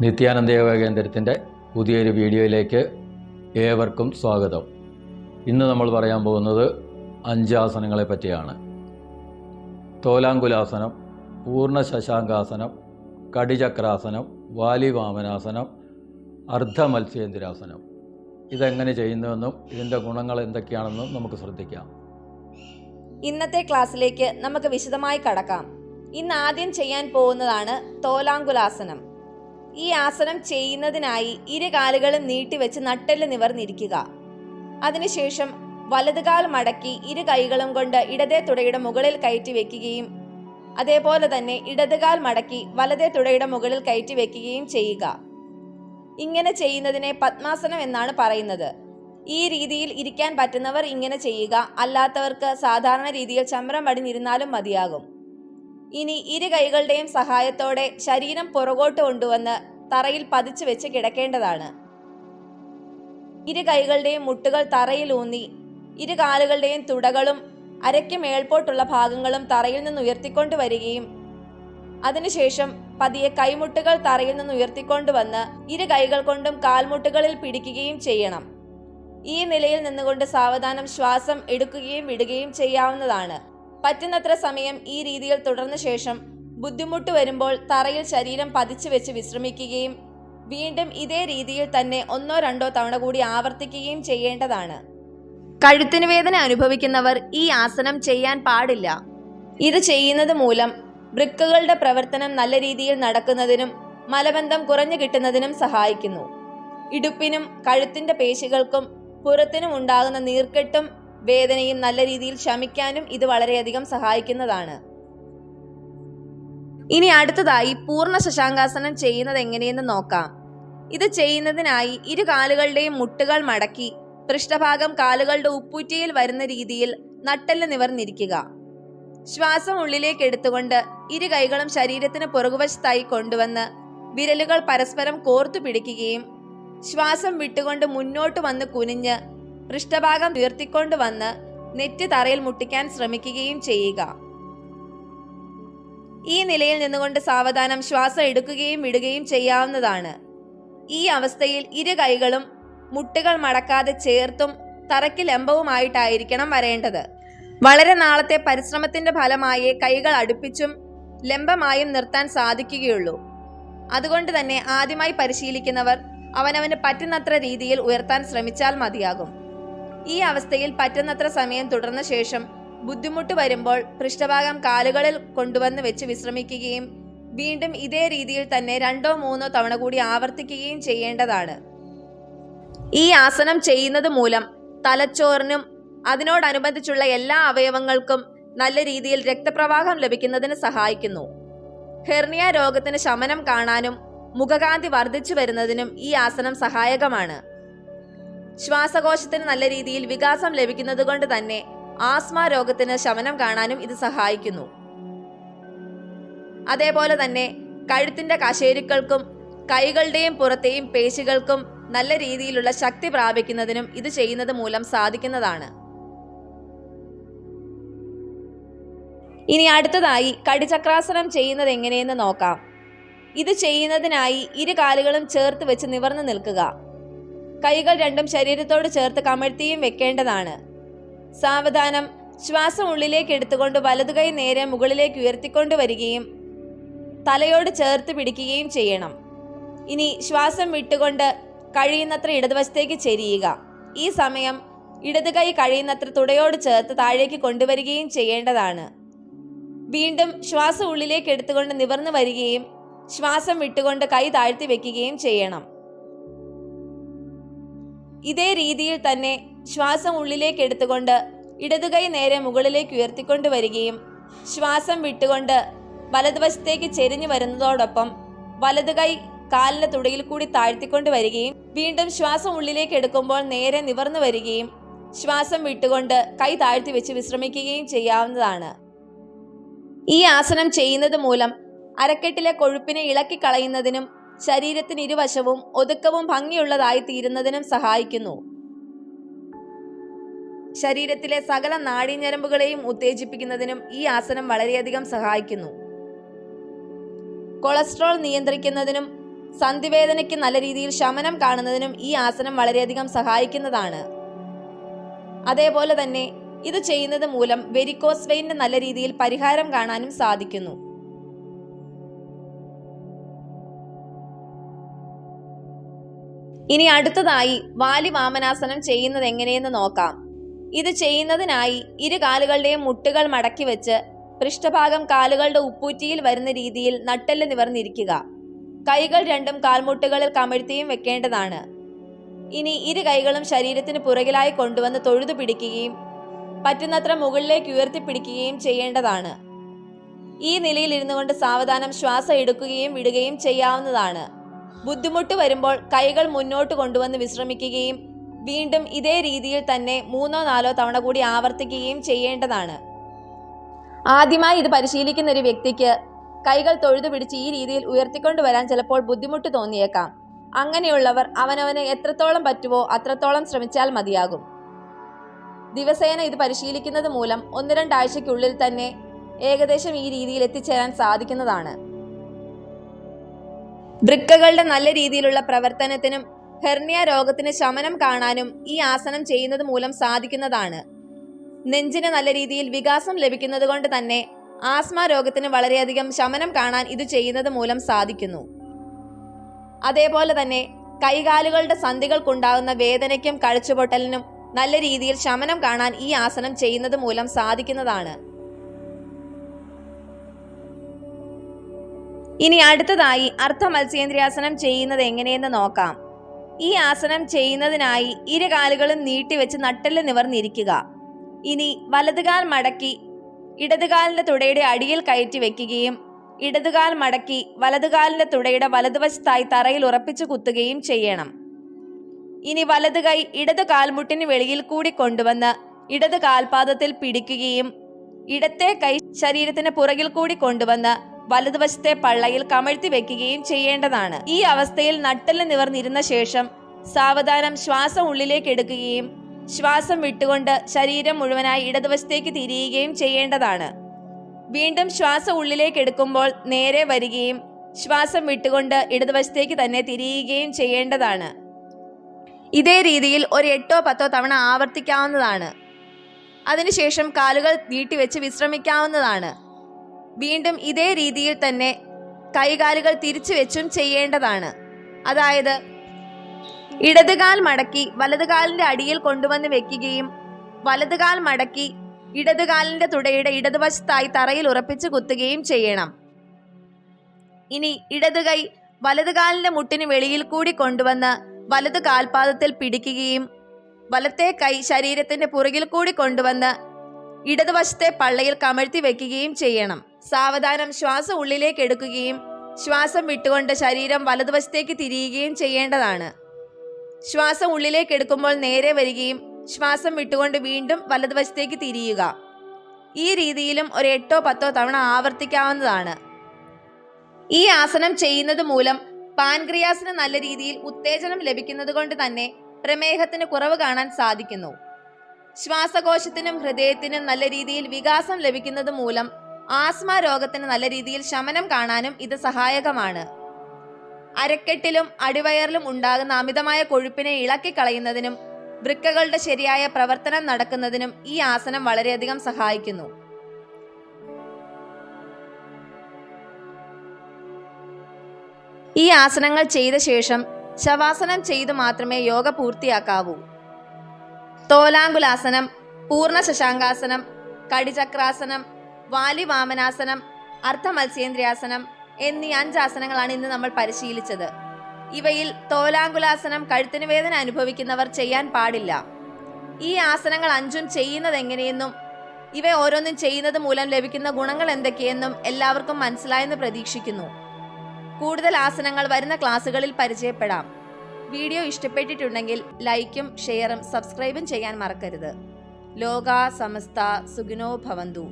നിത്യാനന്ദ യോഗ കേന്ദ്രത്തിന്റെ പുതിയൊരു വീഡിയോയിലേക്ക് ഏവർക്കും സ്വാഗതം. ഇന്ന് നമ്മൾ പറയാൻ പോകുന്നത് അഞ്ചാസനങ്ങളെ പറ്റിയാണ്. തോലാങ്കുലാസനം പൂർണ ശശാങ്കാസനം കടിചക്രാസനം വാലിവാമനാസനം അർദ്ധ മത്സ്യേന്ദ്രാസനം ഇതെങ്ങനെ ചെയ്യുന്നുവെന്നും ഇതിന്റെ ഗുണങ്ങൾ എന്തൊക്കെയാണെന്നും നമുക്ക് ശ്രദ്ധിക്കാം. ഇന്നത്തെ ക്ലാസ്സിലേക്ക് നമുക്ക് വിശദമായി കടക്കാം. ഇന്ന് ആദ്യം ചെയ്യാൻ പോകുന്നതാണ് തോലാങ്കുലാസനം. ഈ ആസനം ചെയ്യുന്നതിനായി ഇരു കാലുകളും നീട്ടിവെച്ച് നട്ടെല്ല് നിവർന്നിരിക്കുക. അതിനുശേഷം വലതുകാൽ മടക്കി ഇരു കൈകളും കൊണ്ട് ഇടതേ തുടയുടെ മുകളിൽ കയറ്റി വെക്കുകയും അതേപോലെ തന്നെ ഇടതുകാൽ മടക്കി വലതേ തുടയുടെ മുകളിൽ കയറ്റി വെക്കുകയും ചെയ്യുക. ഇങ്ങനെ ചെയ്യുന്നതിനെ പത്മാസനം എന്നാണ് പറയുന്നത്. ഈ രീതിയിൽ ഇരിക്കാൻ പറ്റുന്നവർ ഇങ്ങനെ ചെയ്യുക. അല്ലാത്തവർക്ക് സാധാരണ രീതിയിൽ ചമ്രം പടിഞ്ഞിരുന്നാലും മതിയാകും. ഇനി ഇരു കൈകളുടെയും സഹായത്തോടെ ശരീരം പുറകോട്ട് കൊണ്ടുവന്ന് തറയിൽ പതിച്ചു വെച്ച് കിടക്കേണ്ടതാണ്. ഇരു കൈകളുടെയും മുട്ടുകൾ തറയിൽ ഊന്നി ഇരു കാലുകളുടെയും തുടകളും അരയ്ക്ക് മേൽപോട്ടുള്ള ഭാഗങ്ങളും തറയിൽ നിന്ന് ഉയർത്തിക്കൊണ്ട് വരികയും അതിനുശേഷം പതിയെ കൈമുട്ടുകൾ തറയിൽ നിന്ന് ഉയർത്തിക്കൊണ്ടുവന്ന് ഇരു കൈകൾ കൊണ്ടും കാൽമുട്ടുകളിൽ പിടിക്കുകയും ചെയ്യണം. ഈ നിലയിൽ നിന്നുകൊണ്ട് സാവധാനം ശ്വാസം എടുക്കുകയും വിടുകയും ചെയ്യാവുന്നതാണ്. പറ്റുന്നത്ര സമയം ഈ രീതിയിൽ തുടർന്ന ശേഷം ബുദ്ധിമുട്ട് വരുമ്പോൾ തറയിൽ ശരീരം പതിച്ചു വെച്ച് വിശ്രമിക്കുകയും വീണ്ടും ഇതേ രീതിയിൽ തന്നെ ഒന്നോ രണ്ടോ തവണ കൂടി ആവർത്തിക്കുകയും ചെയ്യേണ്ടതാണ്. കഴുത്തിന് വേദന അനുഭവിക്കുന്നവർ ഈ ആസനം ചെയ്യാൻ പാടില്ല. ഇത് ചെയ്യുന്നത് മൂലം വൃക്കകളുടെ പ്രവർത്തനം നല്ല രീതിയിൽ നടക്കുന്നതിനും മലബന്ധം കുറഞ്ഞു കിട്ടുന്നതിനും സഹായിക്കുന്നു. ഇടുപ്പിനും കഴുത്തിന്റെ പേശികൾക്കും പുറത്തിനും ഉണ്ടാകുന്ന നീർക്കെട്ടും വേദനയും നല്ല രീതിയിൽ ശമിക്കാനും ഇത് വളരെയധികം സഹായിക്കുന്നതാണ്. ഇനി അടുത്തതായി പൂർണ ശശാങ്കാസനം ചെയ്യുന്നത് എങ്ങനെയെന്ന് നോക്കാം. ഇത് ചെയ്യുന്നതിനായി ഇരു കാലുകളുടെയും മുട്ടുകൾ മടക്കി പൃഷ്ഠഭാഗം കാലുകളുടെ ഉപ്പൂറ്റിയിൽ വരുന്ന രീതിയിൽ നട്ടെല്ല് നിവർന്നിരിക്കുക. ശ്വാസം ഉള്ളിലേക്ക് എടുത്തുകൊണ്ട് ഇരു കൈകളും ശരീരത്തിന് പുറകുവശത്തായി കൊണ്ടുവന്ന് വിരലുകൾ പരസ്പരം കോർത്തു പിടിക്കുകയും ശ്വാസം വിട്ടുകൊണ്ട് മുന്നോട്ട് വന്ന് കുനിഞ്ഞ് പൃഷ്ഠഭാഗം ഉയർത്തിക്കൊണ്ട് വന്ന് നെറ്റ് തറയിൽ മുട്ടിക്കാൻ ശ്രമിക്കുകയും ചെയ്യുക. ഈ നിലയിൽ നിന്നുകൊണ്ട് സാവധാനം ശ്വാസം എടുക്കുകയും വിടുകയും ചെയ്യാവുന്നതാണ്. ഈ അവസ്ഥയിൽ ഇരു കൈകളും മുട്ടുകൾ മടക്കാതെ ചേർത്തും തറയ്ക്ക് ലംബവുമായിട്ടായിരിക്കണം വരേണ്ടത്. വളരെ നാളത്തെ പരിശ്രമത്തിന്റെ ഫലമായി കൈകൾ അടുപ്പിച്ചും ലംബമായും നിർത്താൻ സാധിക്കുകയുള്ളൂ. അതുകൊണ്ട് തന്നെ ആദ്യമായി പരിശീലിക്കുന്നവർ അവനവന് പറ്റുന്നത്ര രീതിയിൽ ഉയർത്താൻ ശ്രമിച്ചാൽ മതിയാകും. ഈ അവസ്ഥയിൽ പറ്റുന്നത്ര സമയം തുടർന്ന ശേഷം ബുദ്ധിമുട്ട് വരുമ്പോൾ പൃഷ്ഠഭാഗം കാലുകളിൽ കൊണ്ടുവന്ന് വെച്ച് വിശ്രമിക്കുകയും വീണ്ടും ഇതേ രീതിയിൽ തന്നെ രണ്ടോ മൂന്നോ തവണ കൂടി ആവർത്തിക്കുകയും ചെയ്യേണ്ടതാണ്. ഈ ആസനം ചെയ്യുന്നത് മൂലം തലച്ചോറിനും അതിനോടനുബന്ധിച്ചുള്ള എല്ലാ അവയവങ്ങൾക്കും നല്ല രീതിയിൽ രക്തപ്രവാഹം ലഭിക്കുന്നതിന് സഹായിക്കുന്നു. ഹെർണിയ രോഗത്തിന് ശമനം കാണാനും മുഖകാന്തി വർദ്ധിച്ചു വരുന്നതിനും ഈ ആസനം സഹായകമാണ്. ശ്വാസകോശത്തിന് നല്ല രീതിയിൽ വികാസം ലഭിക്കുന്നത് കൊണ്ട് തന്നെ ആസ്മ രോഗത്തിന് ശമനം കാണാനും ഇത് സഹായിക്കുന്നു. അതേപോലെ തന്നെ കഴുത്തിന്റെ കശേരുക്കൾക്കും കൈകളുടെയും പുറത്തെയും പേശികൾക്കും നല്ല രീതിയിലുള്ള ശക്തി പ്രാപിക്കുന്നതിനും ഇത് ചെയ്യുന്നത് മൂലം സാധിക്കുന്നതാണ്. ഇനി അടുത്തതായി കടിചക്രാസനം ചെയ്യുന്നത് എങ്ങനെയെന്ന് നോക്കാം. ഇത് ചെയ്യുന്നതിനായി ഇരു കാലുകളും ചേർത്ത് വെച്ച് നിവർന്നു നിൽക്കുക. കൈകൾ രണ്ടും ശരീരത്തോട് ചേർത്ത് കമഴ്ത്തിയും വെക്കേണ്ടതാണ്. സാവധാനം ശ്വാസം ഉള്ളിലേക്ക് എടുത്തുകൊണ്ട് വലതുകൈ നേരെ മുകളിലേക്ക് ഉയർത്തിക്കൊണ്ട് വരികയും തലയോട് ചേർത്ത് പിടിക്കുകയും ചെയ്യണം. ഇനി ശ്വാസം വിട്ടുകൊണ്ട് കഴിയുന്നത്ര ഇടതുവശത്തേക്ക് ചെരിയുക. ഈ സമയം ഇടത് കൈ കഴിയുന്നത്ര തുടയോട് ചേർത്ത് താഴേക്ക് കൊണ്ടുവരികയും ചെയ്യേണ്ടതാണ്. വീണ്ടും ശ്വാസം ഉള്ളിലേക്ക് എടുത്തുകൊണ്ട് നിവർന്നു വരികയും ശ്വാസം വിട്ടുകൊണ്ട് കൈ താഴ്ത്തി വെക്കുകയും ചെയ്യണം. ഇതേ രീതിയിൽ തന്നെ ശ്വാസം ഉള്ളിലേക്ക് എടുത്തുകൊണ്ട് ഇടതുകൈ നേരെ മുകളിലേക്ക് ഉയർത്തിക്കൊണ്ട് വരികയും ശ്വാസം വിട്ടുകൊണ്ട് വലതുവശത്തേക്ക് ചെരിഞ്ഞു വരുന്നതോടൊപ്പം വലതുകൈ കാലിന്റെ തുടയിൽ കൂടി താഴ്ത്തിക്കൊണ്ട് വരികയും വീണ്ടും ശ്വാസം ഉള്ളിലേക്ക് എടുക്കുമ്പോൾ നേരെ നിവർന്നു വരികയും ശ്വാസം വിട്ടുകൊണ്ട് കൈ താഴ്ത്തി വെച്ച് വിശ്രമിക്കുകയും ചെയ്യാവുന്നതാണ്. ഈ ആസനം ചെയ്യുന്നത് മൂലം അരക്കെട്ടിലെ കൊഴുപ്പിനെ ഇളക്കി കളയുന്നതിനും ശരീരത്തിന് ഇരുവശവും ഒതുക്കവും ഭംഗിയുള്ളതായി തീരുന്നതിനും സഹായിക്കുന്നു. ശരീരത്തിലെ സകല നാഡീഞ്ഞരമ്പുകളെയും ഉത്തേജിപ്പിക്കുന്നതിനും ഈ ആസനം വളരെയധികം സഹായിക്കുന്നു. കൊളസ്ട്രോൾ നിയന്ത്രിക്കുന്നതിനും സന്ധിവേദനയ്ക്ക് നല്ല രീതിയിൽ ശമനം കാണുന്നതിനും ഈ ആസനം വളരെയധികം സഹായിക്കുന്നതാണ്. അതേപോലെ തന്നെ ഇത് ചെയ്യുന്നത് മൂലം വെരിക്കോസ് വെയിന് നല്ല രീതിയിൽ പരിഹാരം കാണാനും സാധിക്കുന്നു. ഇനി അടുത്തതായി വാലി വാമനാസനം ചെയ്യുന്നത് എങ്ങനെയെന്ന് നോക്കാം. ഇത് ചെയ്യുന്നതിനായി ഇരു കാലുകളുടെയും മുട്ടുകൾ മടക്കി വെച്ച് പൃഷ്ഠഭാഗം കാലുകളുടെ ഉപ്പൂറ്റിയിൽ വരുന്ന രീതിയിൽ നട്ടെല്ല് നിവർന്നിരിക്കുക. കൈകൾ രണ്ടും കാൽമുട്ടുകളിൽ കമഴ്ത്തിയും വെക്കേണ്ടതാണ്. ഇനി ഇരു കൈകളും ശരീരത്തിന് പുറകിലായി കൊണ്ടുവന്ന് തൊഴുതു പിടിക്കുകയും പറ്റുന്നത്ര മുകളിലേക്ക് ഉയർത്തിപ്പിടിക്കുകയും ചെയ്യേണ്ടതാണ്. ഈ നിലയിൽ ഇരുന്നുകൊണ്ട് സാവധാനം ശ്വാസം എടുക്കുകയും വിടുകയും ചെയ്യാവുന്നതാണ്. ബുദ്ധിമുട്ട് വരുമ്പോൾ കൈകൾ മുന്നോട്ട് കൊണ്ടുവന്ന് വിശ്രമിക്കുകയും വീണ്ടും ഇതേ രീതിയിൽ തന്നെ മൂന്നോ നാലോ തവണ കൂടി ആവർത്തിക്കുകയും ചെയ്യേണ്ടതാണ്. ആദ്യമായി ഇത് പരിശീലിക്കുന്ന ഒരു വ്യക്തിക്ക് കൈകൾ തൊഴുതു പിടിച്ച് ഈ രീതിയിൽ ഉയർത്തിക്കൊണ്ടുവരാൻ ചിലപ്പോൾ ബുദ്ധിമുട്ട് തോന്നിയേക്കാം. അങ്ങനെയുള്ളവർ അവനവന് എത്രത്തോളം പറ്റുമോ അത്രത്തോളം ശ്രമിച്ചാൽ മതിയാകും. ദിവസേന ഇത് പരിശീലിക്കുന്നത് മൂലം ഒന്ന് രണ്ടാഴ്ചയ്ക്കുള്ളിൽ തന്നെ ഏകദേശം ഈ രീതിയിൽ എത്തിച്ചേരാൻ സാധിക്കുന്നതാണ്. വൃക്കകളുടെ നല്ല രീതിയിലുള്ള പ്രവർത്തനത്തിനും ഹെർണിയ രോഗത്തിന് ശമനം കാണാനും ഈ ആസനം ചെയ്യുന്നത് മൂലം സാധിക്കുന്നതാണ്. നെഞ്ചിന് നല്ല രീതിയിൽ വികാസം ലഭിക്കുന്നത് കൊണ്ട് തന്നെ ആസ്മ രോഗത്തിന് വളരെയധികം ശമനം കാണാൻ ഇത് ചെയ്യുന്നത് മൂലം സാധിക്കുന്നു. അതേപോലെ തന്നെ കൈകാലുകളുടെ സന്ധികൾക്കുണ്ടാകുന്ന വേദനയ്ക്കും കഴിച്ചുപൊട്ടലിനും നല്ല രീതിയിൽ ശമനം കാണാൻ ഈ ആസനം ചെയ്യുന്നത് മൂലം സാധിക്കുന്നതാണ്. ഇനി അടുത്തതായി അർത്ഥ മത്സ്യേന്ദ്രിയാസനം ചെയ്യുന്നത് എങ്ങനെയെന്ന് നോക്കാം. ഈ ആസനം ചെയ്യുന്നതിനായി ഇരു കാലുകളും നീട്ടിവെച്ച് നട്ടൽ നിവർന്നിരിക്കുക. ഇനി വലതുകാൽ മടക്കി ഇടതുകാലിന്റെ തുടയുടെ അടിയിൽ കയറ്റി വെക്കുകയും ഇടതുകാൽ മടക്കി വലതുകാലിന്റെ തുടയുടെ വലതുവശത്തായി തറയിൽ ഉറപ്പിച്ചു കുത്തുകയും ചെയ്യണം. ഇനി വലതു കൈ ഇടത് കാൽമുട്ടിന് വെളിയിൽ കൂടി കൊണ്ടുവന്ന് ഇടത് കാൽപാദത്തിൽ പിടിക്കുകയും ഇടത്തെ കൈ ശരീരത്തിന് പുറകിൽ കൂടി കൊണ്ടുവന്ന് വലതുവശത്തെ പള്ളയിൽ കമഴ്ത്തി വെക്കുകയും ചെയ്യേണ്ടതാണ്. ഈ അവസ്ഥയിൽ നട്ടെല്ല് നിവർന്നിരുന്ന ശേഷം സാവധാനം ശ്വാസം ഉള്ളിലേക്ക് എടുക്കുകയും ശ്വാസം വിട്ടുകൊണ്ട് ശരീരം മുഴുവനായി ഇടതുവശത്തേക്ക് തിരിയുകയും ചെയ്യേണ്ടതാണ്. വീണ്ടും ശ്വാസം ഉള്ളിലേക്ക് എടുക്കുമ്പോൾ നേരെ വരികയും ശ്വാസം വിട്ടുകൊണ്ട് ഇടതുവശത്തേക്ക് തന്നെ തിരിയുകയും ചെയ്യേണ്ടതാണ്. ഇതേ രീതിയിൽ ഒരു എട്ടോ പത്തോ തവണ ആവർത്തിക്കാവുന്നതാണ്. അതിനുശേഷം കാലുകൾ നീട്ടിവെച്ച് വിശ്രമിക്കാവുന്നതാണ്. വീണ്ടും ഇതേ രീതിയിൽ തന്നെ കൈകാലുകൾ തിരിച്ചു വെച്ചും ചെയ്യേണ്ടതാണ്. അതായത് ഇടതുകാൽ മടക്കി വലതുകാലിന്റെ അടിയിൽ കൊണ്ടുവന്ന് വെക്കുകയും വലതുകാൽ മടക്കി ഇടതുകാലിന്റെ തുടയുടെ ഇടതുവശത്തായി തറയിൽ ഉറപ്പിച്ച് കുത്തുകയും ചെയ്യണം. ഇനി ഇടതുകൈ വലതുകാലിന്റെ മുട്ടിന് വെളിയിൽ കൂടി കൊണ്ടുവന്ന് വലതു കാൽപാദത്തിൽ പിടിക്കുകയും വലത്തെ കൈ ശരീരത്തിന്റെ പുറകിൽ കൂടി കൊണ്ടുവന്ന് ഇടതുവശത്തെ പള്ളയിൽ കമഴ്ത്തി വെക്കുകയും ചെയ്യണം. സാവധാനം ശ്വാസം ഉള്ളിലേക്ക് എടുക്കുകയും ശ്വാസം വിട്ടുകൊണ്ട് ശരീരം വലതുവശത്തേക്ക് തിരിയുകയും ചെയ്യേണ്ടതാണ്. ശ്വാസം ഉള്ളിലേക്ക് എടുക്കുമ്പോൾ നേരെ വരികയും ശ്വാസം വിട്ടുകൊണ്ട് വീണ്ടും വലതുവശത്തേക്ക് തിരിയുക. ഈ രീതിയിലും ഒരു എട്ടോ പത്തോ തവണ ആവർത്തിക്കാവുന്നതാണ്. ഈ ആസനം ചെയ്യുന്നത് മൂലം പാൻക്രിയാസിന് നല്ല രീതിയിൽ ഉത്തേജനം ലഭിക്കുന്നത് കൊണ്ട് തന്നെ പ്രമേഹത്തിന് കുറവ് കാണാൻ സാധിക്കുന്നു. ശ്വാസകോശത്തിനും ഹൃദയത്തിനും നല്ല രീതിയിൽ വികാസം ലഭിക്കുന്നത് മൂലം ആസ്മ രോഗത്തിന് നല്ല രീതിയിൽ ശമനം കാണാനും ഇത് സഹായകമാണ്. അരക്കെട്ടിലും അടിവയറിലും ഉണ്ടാകുന്ന അമിതമായ കൊഴുപ്പിനെ ഇളക്കി കളയുന്നതിനും വൃക്കകളുടെ ശരിയായ പ്രവർത്തനം നടക്കുന്നതിനും ഈ ആസനം വളരെയധികം സഹായിക്കുന്നു. ഈ ആസനങ്ങൾ ചെയ്ത ശേഷം ശവാസനം ചെയ്തു മാത്രമേ യോഗ പൂർത്തിയാക്കാവൂ. തോലാങ്കുലാസനം പൂർണ ശശാങ്കാസനം കടിചക്രാസനം വാലിവാമനാസനം അർദ്ധ മത്സ്യേന്ദ്രിയാസനം എന്നീ അഞ്ചാസനങ്ങളാണ് ഇന്ന് നമ്മൾ പരിശീലിച്ചത്. ഇവയിൽ തോലാങ്കുലാസനം കഴുത്തിന് വേദന അനുഭവിക്കുന്നവർ ചെയ്യാൻ പാടില്ല. ഈ ആസനങ്ങൾ അഞ്ചും ചെയ്യുന്നത് എങ്ങനെയെന്നും ഇവ ഓരോന്നും ചെയ്യുന്നത് മൂലം ലഭിക്കുന്ന ഗുണങ്ങൾ എന്തൊക്കെയെന്നും എല്ലാവർക്കും മനസ്സിലായെന്ന് പ്രതീക്ഷിക്കുന്നു. കൂടുതൽ ആസനങ്ങൾ വരുന്ന ക്ലാസ്സുകളിൽ പരിചയപ്പെടാം. വീഡിയോ ഇഷ്ടപ്പെട്ടിട്ടുണ്ടെങ്കിൽ ലൈക്കും ഷെയറും സബ്സ്ക്രൈബും ചെയ്യാൻ മറക്കരുത്. ലോക സമസ്ത സുഖിനോ ഭവന്തു.